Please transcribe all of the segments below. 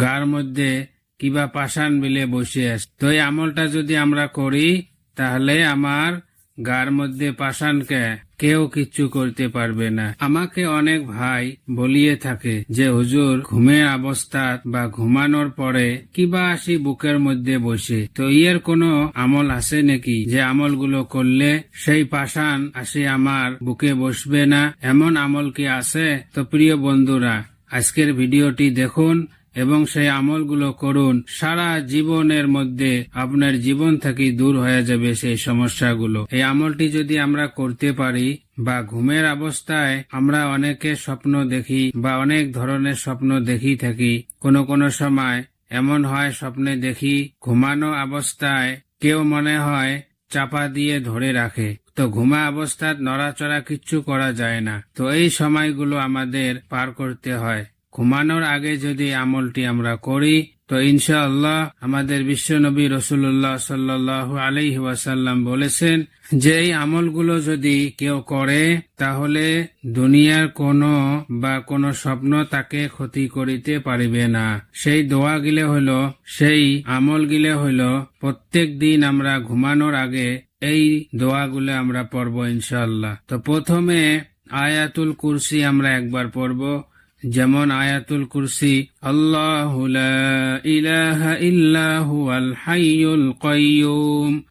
গার মধ্যে কিবা পাষাণ বিলে বসে আছে। তো এই আমলটা যদি আমরা করি, তাহলে আমার গার মধ্যে পাষাণকে কেউ কিচ্ছু করতে পারবে না। আমাকে অনেক ভাই বলিয়ে থাকে যে, হুজুর, ঘুমের অবস্থা বা ঘুমানোর পরে কিবা আসি বুকের মধ্যে বসে? তো ইয়ের কোনো আমল আছে নাকি যে আমলগুলো করলে সেই পাষাণ আসি আমার বুকে বসবে না? এমন আমল কি আছে? তো প্রিয় বন্ধুরা, আজকের ভিডিওটি দেখুন। এবং সেই আমলগুলো করুন, সারা জীবনের মধ্যে আপনার জীবন থেকে দূর হয়ে যাবে সেই সমস্যাগুলো। এই আমলটি যদি আমরা করতে পারি বা ঘুমের অবস্থায় আমরা অনেকে স্বপ্ন দেখি বা অনেক ধরনের স্বপ্ন দেখি থাকি, কোনো কোনো সময় এমন হয় স্বপ্নে দেখি ঘুমানো অবস্থায় কেউ মনে হয় চাপা দিয়ে ধরে রাখে। তো ঘুমা অবস্থায় নড়াচড়া কিচ্ছু করা যায় না। তো এই সময়গুলো আমাদের পার করতে হয়। ঘুমানোর আগে যদি আমলটি আমরা করি, তো ইনশাআল্লাহ আমাদের বিশ্বনবী রসুল্লাহ সাল্লাহ আলাইহি ওয়াসাল্লাম বলেছেন যে এই আমলগুলো যদি কেউ করে, তাহলে দুনিয়ার কোনো বা কোনো স্বপ্ন তাকে ক্ষতি করিতে পারিবে না। সেই দোয়া গিলে হইল, সেই আমল গিলে হইল, প্রত্যেক দিন আমরা ঘুমানোর আগে এই দোয়াগুলো আমরা পড়ব ইনশাআল্লাহ। তো প্রথমে আয়াতুল কুরসি আমরা একবার পড়ব। যেমন আয়াতুল কুরসি আল্লাহ ইলাহা ইল্লাহু আল হাইয়ুল কাইয়ুম।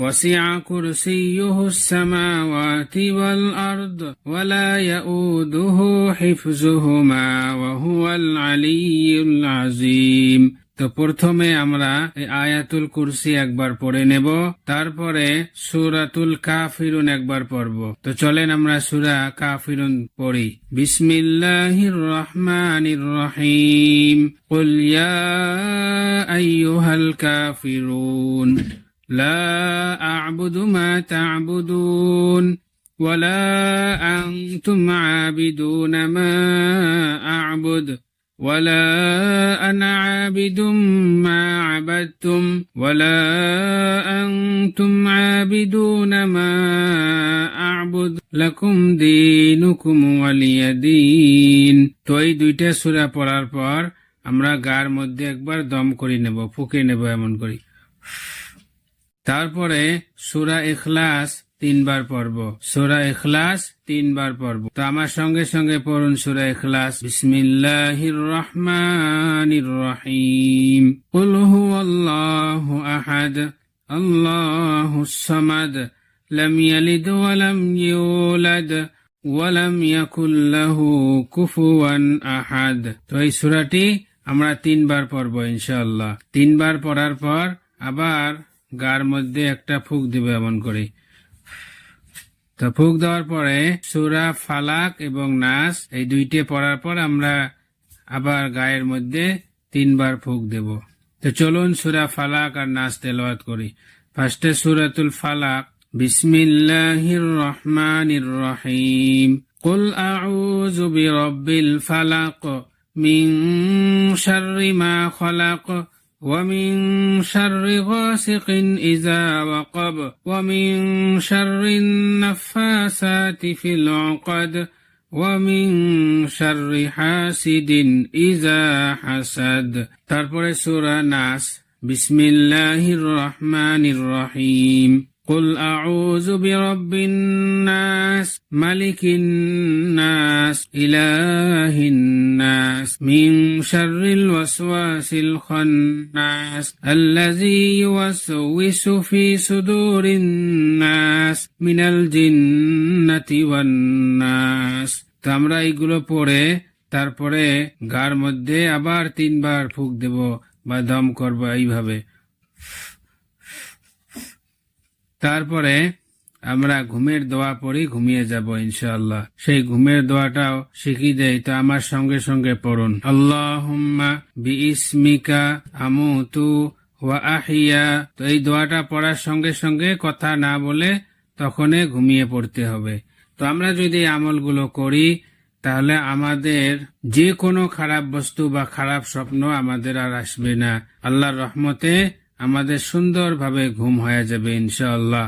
وسع كرسيه السماوات والأرض ولا يؤوده حفظهما وهو العلي العظيم তো প্রথমে আমরা এই আয়াতুল কুরসি একবার পড়ে নেব তারপরে সুরাতুল কাফিরুন একবার পড়ব তো চলেন আমরা সুরা কাফিরুন পড়ি বিসমিল্লাহির রহমানির রহিম قل يا أيها الكافرون لا أعبد ما تعبدون ولا أنتم عابدون ما أعبد ولا أنا عابد ما عبدتم ولا أنتم عابدون ما أعبد لكم دينكم ولي دين তো এই দুইটা সূরা পড়ার পর আমরা গার মধ্যে একবার দম করে নেব ফুকে নেব এমন করি তারপরে সুরা এখলাস তিনবার পড়ব। সুরা এখলাস তিনবার পড়ব। তো আমার সঙ্গে সঙ্গে পড়ুন সুরা ইখলাস। বিসমিল্লাহির রহমানির রহিম। কুল হুয়াল্লাহু আহাদ। আল্লাহুস সামাদ। লাম ইয়ালিদ ওয়া লাম ইউলাদ। ওয়ালাম ইয়াকুল লাহু কুফুয়ান আহাদ। তো এই সূরাটি আমরা তিনবার পড়ব ইনশাআল্লাহ। তিনবার পড়ার পর আবার গার মধ্যে একটা ফুক দিবে এমন করে তো ফুক দেওয়ার পরে সুরা ফালাক এবং নাস এই দুইটি পড়ার পর আমরা আবার গায়ের মধ্যে তিনবার ফুক দেব তো চলুন সুরা ফালাক আর নাস তেলাওয়াত করি ফার্স্টে সুরাতুল ফালাক বিসমিল্লাহির রহমানির রহিম قل أعوذ برب الفلق من شر ما خلق ومن شر غاسق إذا وقب ومن شر النفاسات في العقد ومن شر حاسد إذا حسد. تربر سورة ناس بسم الله الرحمن الرحيم قل أعوذ برب الناس ملك الناس إله الناس من شر الوسواس الخناس الذي يوسوس في صدور الناس من الجنة والناس তো আমরা এইগুলো পড়ে তারপরে গার মধ্যে আবার তিনবার ফুক দেব বা দম করবো এইভাবে তারপরে আমরা ঘুমের দোয়া পড়ি, ঘুমিয়ে যাব ইনশাআল্লাহ। সেই ঘুমের দোয়াটাও শিখি দেয় তো আমার সঙ্গে সঙ্গে পড়ুন। আল্লাহুম্মা বি ইসমিকা আমুতু ওয়া আহিয়া। তো এই দোয়াটা পড়ার সঙ্গে সঙ্গে কথা না বলে তখনই ঘুমিয়ে পড়তে হবে। তো আমরা যদি আমলগুলো করি, তাহলে আমাদের যে কোনো খারাপ বস্তু বা খারাপ স্বপ্ন আমাদের আর আসবে না। আল্লাহর রহমতে আমাদের সুন্দরভাবে ঘুম হয়ে যাবে ইনশাআল্লাহ।